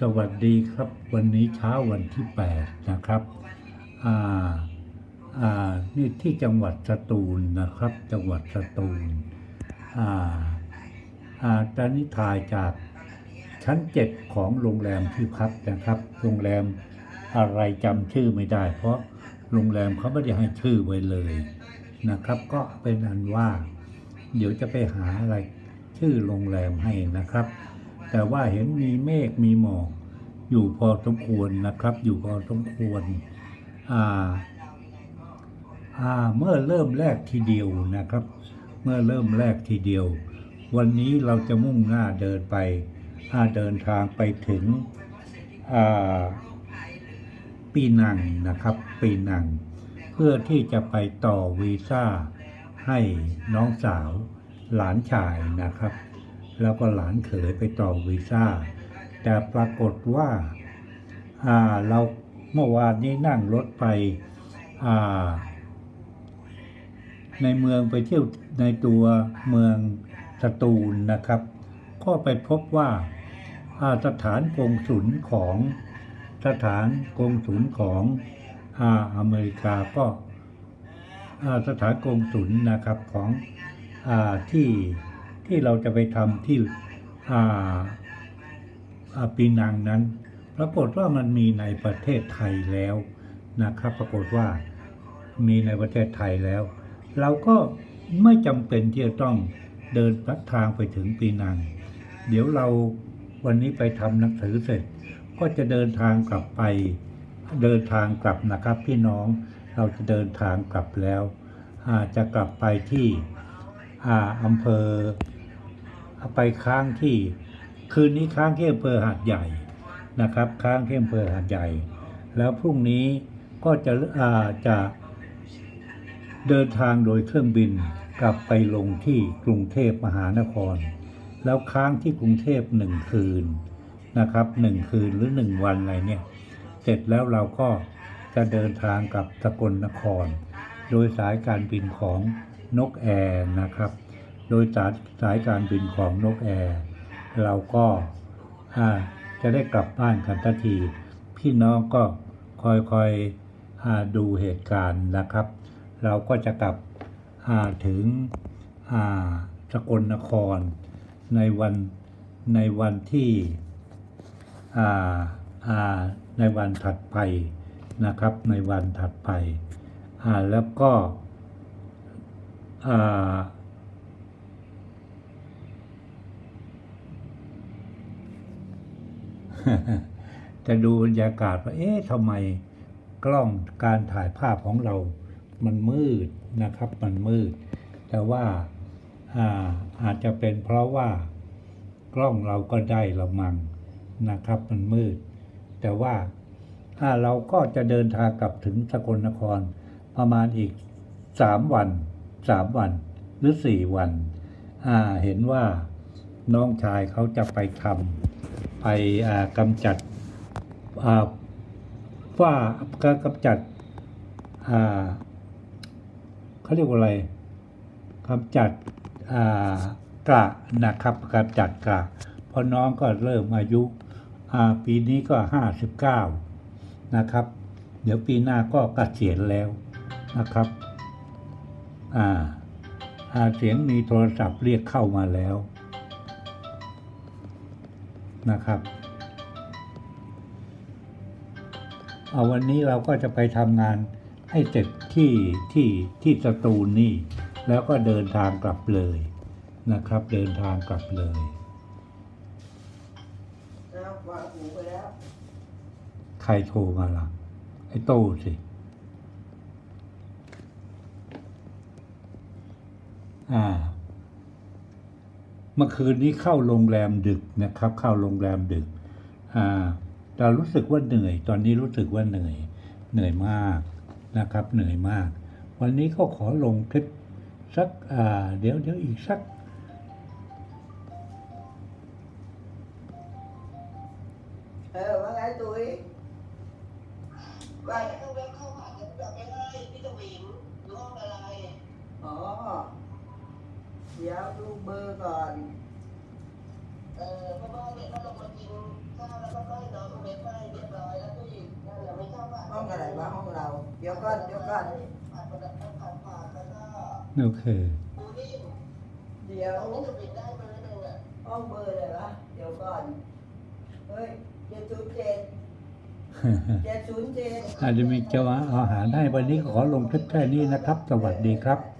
สวัสดีครับ วันนี้เช้าวันที่ 8 นะครับอ่าอ่านี่ที่จังหวัดสตูลนะครับ จังหวัดสตูลอ่าอ่าตอนนี้ถ่ายจากชั้น7ของโรงแรมที่พักนะครับ โรงแรมอะไรจำชื่อไม่ได้ เพราะโรงแรมเขาไม่ได้ให้ชื่อไว้เลยนะครับ ก็เป็นอันว่า เดี๋ยวจะไปหาอะไรชื่อโรงแรมให้นะครับ แต่ว่าเห็นมีเมฆมีหมอกอยู่พอสมควรนะครับ อยู่พอสมควรอ่าอ่าเมื่อเริ่มแรกทีเดียวนะครับ เมื่อเริ่มแรกทีเดียว วันนี้เราจะมุ่งหน้าเดินไปอ่าเดินทางไปถึงปีนังนะครับ ปีนัง เพื่อที่จะไปต่อวีซ่าให้น้องสาวหลานชายนะครับ แล้วก็หลานเขยไปต่อวีซ่า แต่ปรากฏว่าาเราเมื่อวานนี้นั่งรถไปในเมืองไปเที่ยวในตัวเมืองสตูลนะครับ ก็ไปพบว่าาสถานกงสุลของสถานกงสุลของอาอเมริกาก็าสถานกงสุลนะครับของอที่ ที่เราจะไปทำที่อาอาปีนังนั้น ปรากฏว่ามันมีในประเทศไทยแล้วนะครับ ปรากฏว่ามีในประเทศไทยแล้ว เราก็ไม่จำเป็นที่จะต้องเดินลัดทางไปถึงปีนัง เดี๋ยวเราวันนี้ไปทำหนังสือเสร็จ ก็จะเดินทางกลับไป เดินทางกลับนะครับ พี่น้องเราจะเดินทางกลับแล้วอาจะกลับไปที่อาอำเภอ ไปค้างที่ คืนนี้ค้างที่อำเภอหาดใหญ่นะครับ ค้างที่อำเภอหาดใหญ่ แล้วพรุ่งนี้ก็จะอาจะเดินทางโดยเครื่องบินกลับไปลงที่กรุงเทพมหานคร แล้วค้างที่กรุงเทพหนึ่งคืนนะครับหนึ่งคืนหรือหนึ่งวันอะไรเนี่ย เสร็จแล้วเราก็จะเดินทางกลับสกลนคร โดยสายการบินของนกแอร์นะครับ โดยสายสายการบินของนกแอร์เราก็าจะได้กลับบ้านกันทันที พี่น้องก็คอยคอยอดูเหตุการณ์นะครับ เราก็จะกลับถึงสกลนครในวันในวันที่ในวันถัดไปนะครับ ในวันถัดไปแล้วก็อ่า จะดูบรรยากาศว่าเอ๊ะทำไมกล้องการถ่ายภาพของเรา มันมืดนะครับ มันมืด แต่ว่าอาอาจจะเป็นเพราะว่ากล้องเราก็ได้ละมังนะครับ มันมืด แต่ว่าถ้าเราก็จะเดินทางกลับถึงสกลนครประมาณอีกสามวันสามวันหรือสี่วัน เห็นว่าน้องชายเขาจะไปทำ ไปอ่ากำจัดฝ้ากำจัดเขาเรียกว่าอะไรกำจัดกระนะครับกำจัดกระพราะน้องก็เริ่มอายุปีนี้ก็ห้าสิบเก้านะครับ เดี๋ยวปีหน้าก็เกษียณแล้วนะครับอ่าเสียงมีโทรศัพท์เรียกเข้ามาแล้ว นะครับ เอาวันนี้เราก็จะไปทำงานให้เสร็จที่ที่ที่สตูลนี่ แล้วก็เดินทางกลับเลยนะครับ เดินทางกลับเลยแล้ววางหูไปแล้วใครโทรมาล่ะ ไอ้โต้สิอ่า เมื่อคืนนี้เข้าโรงแรมดึกนะครับ เข้าโรงแรมดึกอ่าแต่รู้สึกว่าเหนื่อย ตอนนี้รู้สึกว่าเหนื่อย เหนื่อยมากนะครับ เหนื่อยมาก วันนี้ก็ขอลงคลิปสักอ่าเดี๋ยวเดี๋ยวอีกสักเออว่าไงตุ้ยว่าไม่ต้องเว็บเข้าหาจะแบบไม่ได้พี่สวิงอยู่ห้องอะไรอ๋อเเดี๋ยวดูเบอร์ก่อน เออเพราะว่าเนี่ยถ้าเรามากินข้าวแล้วก็ให้น้องเว็บให้เรียบร้อยแล้วก็อีกนั่นแหละไม่เข้าบ้านห้องอะไรวะห้องเรา เดี๋ยวก่อนเดี๋ยวก่อนผ่านประดับผ่านผ่านแล้วก็โอเคเดี๋ยวห้องเบอร์อะไรวะเดี๋ยวก่อน เฮ้ยเจ็ดศูนย์เจ็เจ็ดศูนย์เจ็ดอาจจะมีเจ้าอาหารให้วันนี้ขอลงคลิปแค่นี้นะครับ สวัสดีครับ